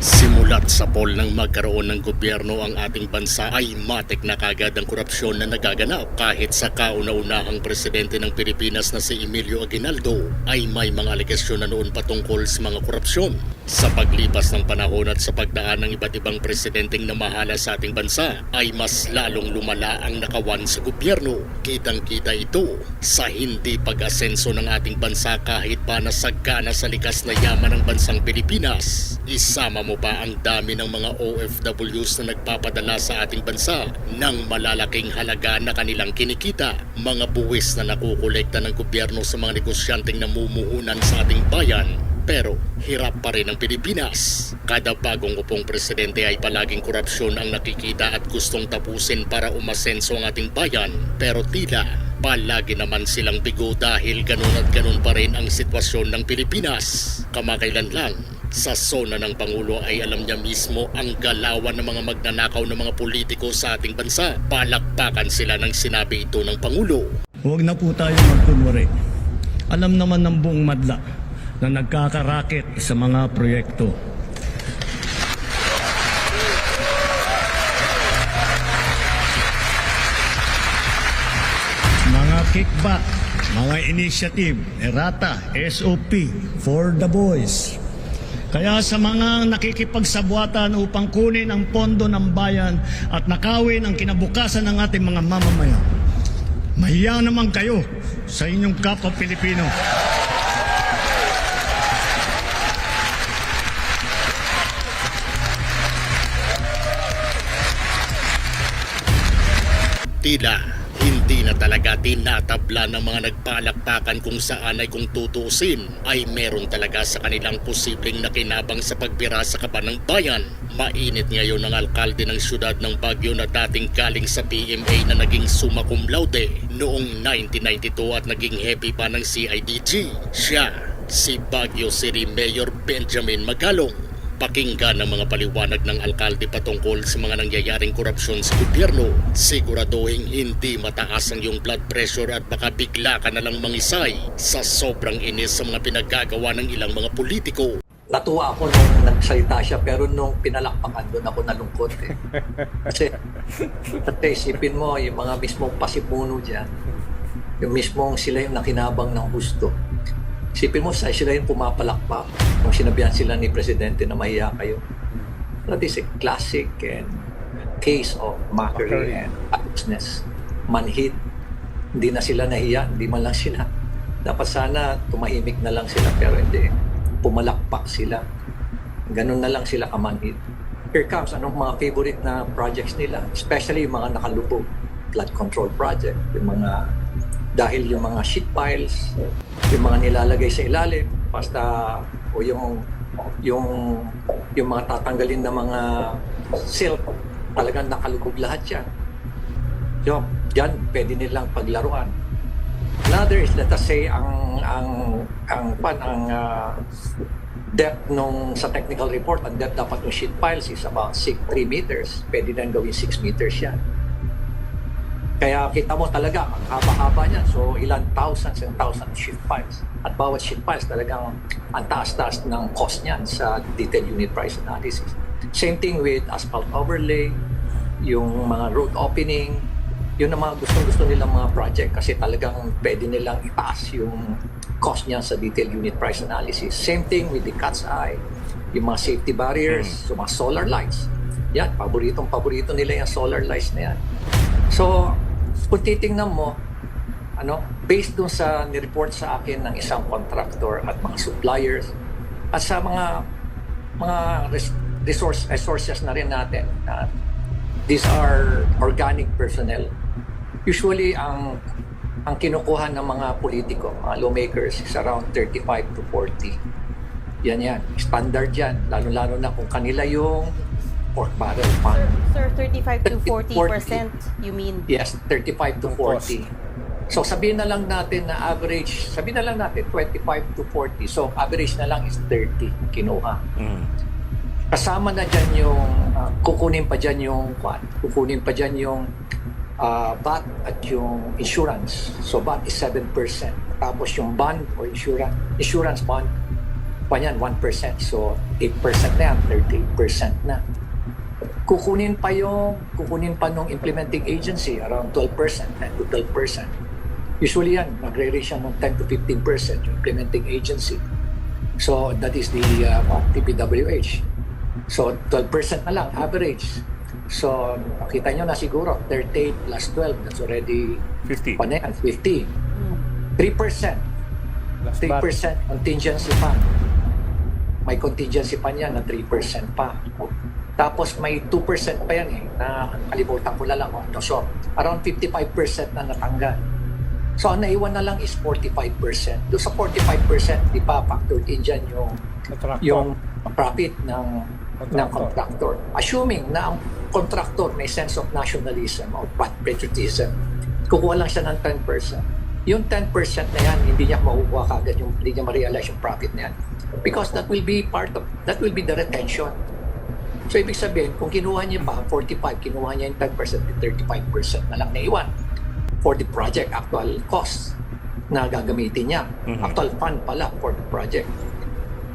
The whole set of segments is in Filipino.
Simulat sa poll ng magkaroon ng gobyerno ang ating bansa ay matik na kagad ang korupsyon na nagaganap kahit sa kauna-unahang presidente ng Pilipinas na si Emilio Aguinaldo ay may mga alegasyon na noon patungkol sa mga korupsyon. Sa paglipas ng panahon at sa pagdaan ng iba't ibang presidenteng namahala sa ating bansa ay mas lalong lumala ang nakawan sa gobyerno. Kitang-kita ito sa hindi pag-asenso ng ating bansa kahit pa nasagana sa likas na yaman ng bansang Pilipinas. Isama mo pa ang dami ng mga OFWs na nagpapadala sa ating bansa ng malalaking halaga na kanilang kinikita. Mga buwis na nakukolekta ng gobyerno sa mga negosyanteng namumuhunan sa ating bayan pero hirap pa rin ang Pilipinas. Kada bagong upong presidente ay palaging korupsyon ang nakikita at gustong tapusin para umasenso ang ating bayan. Pero tila, palagi naman silang bigo dahil ganun at ganun pa rin ang sitwasyon ng Pilipinas. Kamakailan lang, sa zona ng Pangulo ay alam niya mismo ang galawan ng mga magnanakaw ng mga politiko sa ating bansa. Palakpakan sila ng sinabi ito ng Pangulo. Huwag na po tayo magkunwari. Alam naman ng buong madla na nagkakaraket sa mga proyekto. Mga kickback, mga initiative, errata, SOP, for the boys. Kaya sa mga nakikipagsabwatan upang kunin ang pondo ng bayan at nakawin ang kinabukasan ng ating mga mamamayan, Mahiya naman kayo sa inyong kapwa Pilipino. Tila hindi na talaga tinatabla ng mga nagpalakpakan kung saan ay kung tutusin ay meron talaga sa kanilang posibleng nakinabang sa pagbira sa kaban ng bayan. Mainit ngayon ang alkalde ng syudad ng Baguio na dating galing sa PMA na naging summa laude noong 1992 at naging hepe pa ng CIDG. Siya, si Baguio City Mayor Benjamin Magalong. Pakinggan ang mga paliwanag ng alkalde patungkol sa mga nangyayaring korupsyon sa gobyerno. Siguraduhin hindi mataas ang iyong blood pressure at baka bigla ka na lang mangisay sa sobrang inis sa mga pinagagawa ng ilang mga politiko. natuwa ako nung nagsalita siya pero nung pinalakpakan doon ako nalungkot eh. Kasi kasi isipin mo yung mga mismong pasipuno dyan, yung mismong sila yung nakinabang ng gusto. Isipin mo sa sila yung pumapalakpak nung sinabihan sila ni Presidente na mahiya kayo. That is a classic and case of mockery and patousness. Manhid. Hindi na sila nahiya, hindi man lang sila. Dapat sana tumahimik na lang sila pero hindi. Pumalakpak sila. Ganun na lang sila kamanhid. Here comes anong mga favorite na projects nila, especially yung mga nakalubog. Flood control project, yung mga dahil yung mga sheet piles, yung mga nilalagay sa ilalim, basta o yung yung yung mga tatanggalin na mga silk, talagang nakalubog lahat yan. So, yan, pwede nilang paglaruan. Another is, let us say, ang ang ang pan ang ah, depth nung sa technical report, ang depth dapat ng sheet piles is about 6, 3 meters. Pwede nang gawin 6 meters yan. Kaya kita mo talaga, ang haba-haba niyan. So, ilan thousands and thousands sheet piles. At bawat sheet piles talagang ang taas-taas ng cost niyan sa detailed unit price analysis. Same thing with asphalt overlay, yung mga road opening, yun ang mga gustong-gusto nilang mga project kasi talagang pwede nilang itaas yung cost niya sa detailed unit price analysis. Same thing with the cat's eye, yung mga safety barriers, so mga solar lights. Yan, paboritong paborito nila yung solar lights na yan. So, kung titingnan mo, ano, based dun sa nireport sa akin ng isang contractor at mga suppliers at sa mga mga res- resource resources na rin natin na these are organic personnel. Usually ang ang kinukuha ng mga politiko, mga lawmakers is around 35 to 40. Yan yan. Standard yan. Lalo-lalo na kung kanila yung pork barrel fund. Sir, 35 to 40 40. percent, you mean? Yes, 35 to 40. So sabihin na lang natin na average, sabihin na lang natin 25 to 40. So average na lang is 30 kinuha. Mm. Kasama na dyan yung, ah, kukunin pa dyan yung, kwan, kukunin pa dyan yung ah, VAT at yung insurance. So VAT is 7%. Tapos yung bond or insurance, insurance bond, pa yan 1%. So 8% na yan, 38% na. Kukunin pa yung, kukunin pa nung implementing agency, around 12%, 10 to 12%. Usually yan, nagre-range yan ng 10 to 15% yung implementing agency. So that is the uh, TPWH. So 12% na lang, average. So kita nyo na siguro, 38 plus 12, that's already 50. pa na yan, 50. 3%. Last 3% contingency fund. May contingency pa niya na 3% pa. Tapos may 2% pa yan eh, na kalimutan ko na lang. Oh. So, around 55% na natanggal. So, ang naiwan na lang is 45%. Doon sa 45%, di pa factored in dyan yung, Contractor. yung profit ng, ng Contractor. contractor. Assuming na ang contractor may sense of nationalism or patriotism, kukuha lang siya ng 10%. Yung 10% na yan, hindi niya makukuha kagad, yung, hindi niya ma-realize yung profit na yan. Because that will be part of, that will be the retention. So, ibig sabihin, kung kinuha niya pa, 45, kinuha niya yung 10%, 35% na lang naiwan for the project actual cost na gagamitin niya. Mhm. Actual fund pala for the project.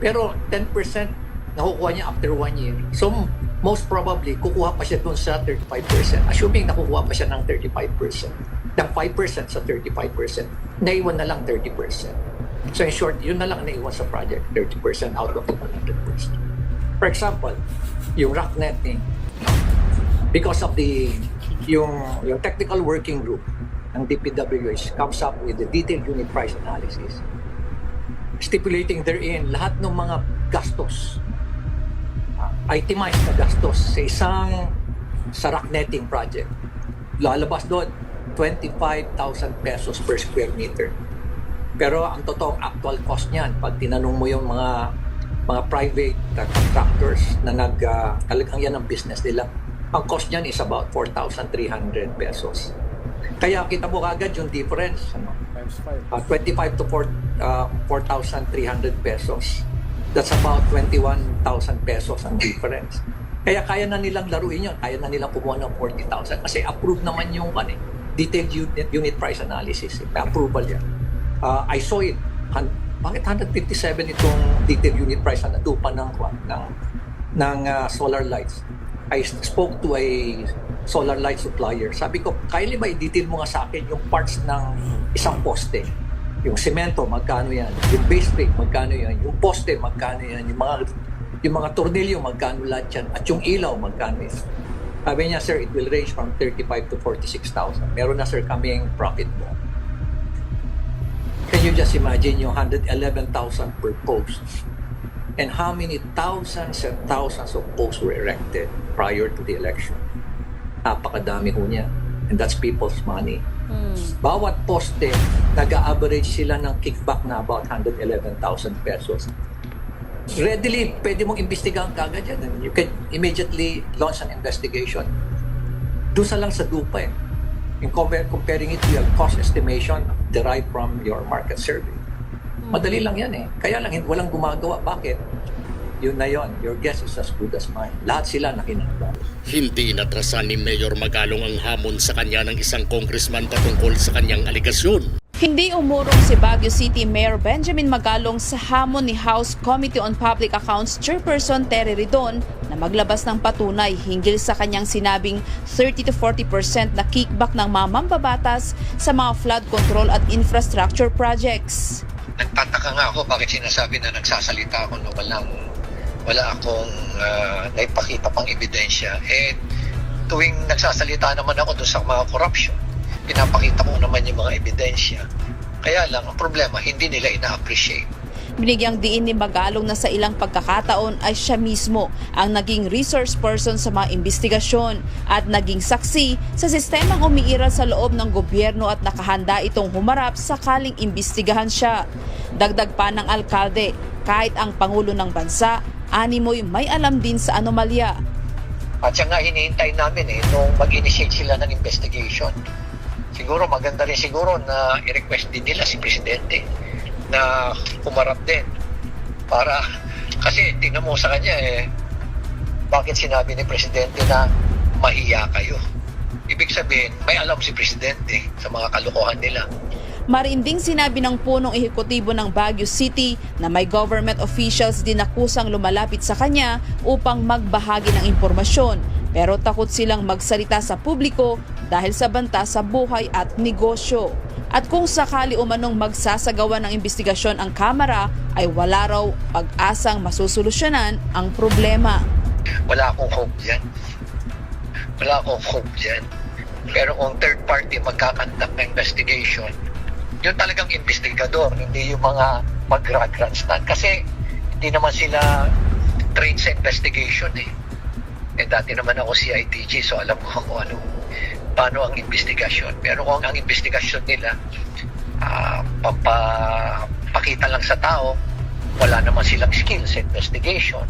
Pero 10% nakukuha niya after one year. So, most probably, kukuha pa siya dun sa 35%. Assuming nakukuha pa siya ng 35%. Ng 5% sa 35%. Naiwan na lang 30%. So, in short, yun na lang ang naiwan sa project. 30% out of the 100%. For example, yung rock netting, because of the yung yung technical working group ng DPWH comes up with the detailed unit price analysis stipulating therein lahat ng mga gastos uh, itemized na gastos sa isang sa rock netting project. Lalabas doon 25,000 pesos per square meter. Pero ang totoong actual cost niyan pag tinanong mo yung mga mga private uh, contractors na nag uh, talagang yan ang business nila ang cost niyan is about 4,300 pesos kaya kita mo kagad yung difference ano Times 5. uh, 25 to 4, uh, 4,300 pesos. That's about 21,000 pesos ang difference. Kaya kaya na nilang laruin yun. Kaya na nilang kumuha ng 40,000. Kasi approved naman yung ano, detailed unit, unit price analysis. Eh. Approval yan. Uh, I saw it. Bakit 157 itong detailed unit price na natupa ng, ng, ng uh, solar lights? I spoke to a solar light supplier. Sabi ko, Kylie ba i-detail mo nga sa akin yung parts ng isang poste? Yung semento, magkano yan? Yung base plate, magkano yan? Yung poste, magkano yan? Yung mga yung mga tornilyo, magkano lahat yan? At yung ilaw, magkano yan? Sabi niya, sir, it will range from 35 to 46,000. Meron na, sir, kaming profit mo. Can you just imagine yung 111,000 per post? And how many thousands and thousands of posts were erected prior to the election? Napakadami ho niya. And that's people's money. Bawat poste, nag-average sila ng kickback na about 111,000 pesos. Readily, pwede mong imbestigahan kagad yan. And You can immediately launch an investigation. Doon sa lang sa dupa eh. In compare, comparing it to your cost estimation derived from your market survey. Madali lang yan eh. Kaya lang, walang gumagawa. Bakit? Yun na yon. Your guess is as good as mine. Lahat sila nakinabang. Hindi inatrasan ni Mayor Magalong ang hamon sa kanya ng isang congressman patungkol sa kanyang aligasyon. Hindi umurong si Baguio City Mayor Benjamin Magalong sa hamon ni House Committee on Public Accounts Chairperson Terry Ridon na maglabas ng patunay hinggil sa kanyang sinabing 30 to 40% na kickback ng mga mambabatas sa mga flood control at infrastructure projects. nagtataka nga ako bakit sinasabi na nagsasalita ako na walang wala akong uh, naipakita pang ebidensya. Eh, tuwing nagsasalita naman ako doon sa mga corruption, pinapakita ko naman yung mga ebidensya. Kaya lang, ang problema, hindi nila ina-appreciate. Binigyang diin ni Magalong na sa ilang pagkakataon ay siya mismo ang naging resource person sa mga investigasyon at naging saksi sa sistemang umiiral sa loob ng gobyerno at nakahanda itong humarap sakaling imbestigahan siya. Dagdag pa ng alkalde, kahit ang Pangulo ng Bansa, animoy may alam din sa anomalya. At siya nga hinihintay namin eh, nung mag-initiate sila ng investigation. Siguro maganda rin siguro na i-request din nila si Presidente na kumarap din para kasi tingnan mo sa kanya eh bakit sinabi ni Presidente na mahiya kayo? Ibig sabihin may alam si Presidente sa mga kalokohan nila. Marinding sinabi ng punong ehekutibo ng Baguio City na may government officials din akusang lumalapit sa kanya upang magbahagi ng impormasyon. Pero takot silang magsalita sa publiko dahil sa banta sa buhay at negosyo. At kung sakali umanong magsasagawa ng investigasyon ang Kamara ay wala raw pag-asang masusolusyonan ang problema. wala akong hope dyan. Wala akong hope dyan. Pero kung third party magkakandak ng investigation yun talagang investigador hindi yung mga mag-grandstand kasi hindi naman sila trained sa investigation eh. Eh dati naman ako CITG so alam ko kung ano paano ang investigasyon pero kung ang investigasyon nila ah pampapakita lang sa tao wala naman silang skills investigation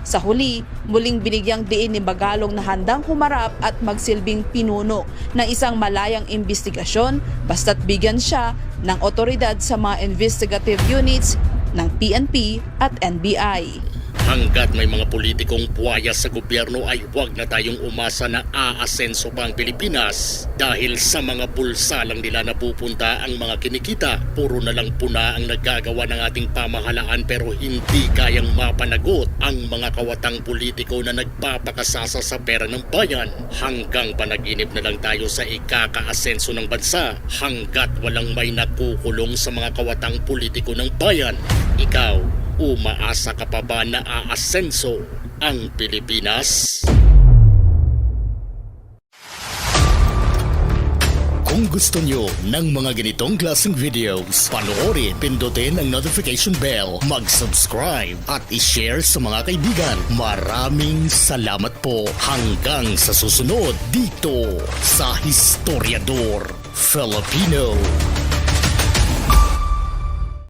Sa huli, muling binigyang diin ni Bagalong na handang humarap at magsilbing pinuno ng isang malayang investigasyon basta't bigyan siya ng otoridad sa mga investigative units ng PNP at NBI. Hanggat may mga politikong buwaya sa gobyerno ay huwag na tayong umasa na aasenso pa ang Pilipinas dahil sa mga bulsa lang nila napupunta ang mga kinikita. Puro na lang puna ang nagagawa ng ating pamahalaan pero hindi kayang mapanagot ang mga kawatang politiko na nagpapakasasa sa pera ng bayan. Hanggang panaginip na lang tayo sa ikakaasenso ng bansa hanggat walang may nakukulong sa mga kawatang politiko ng bayan. Ikaw, umaasa ka pa ba na aasenso ang Pilipinas? Kung gusto nyo ng mga ganitong klaseng videos, panoorin, pindutin ang notification bell, mag-subscribe at i-share sa mga kaibigan. Maraming salamat po hanggang sa susunod dito sa Historiador Filipino.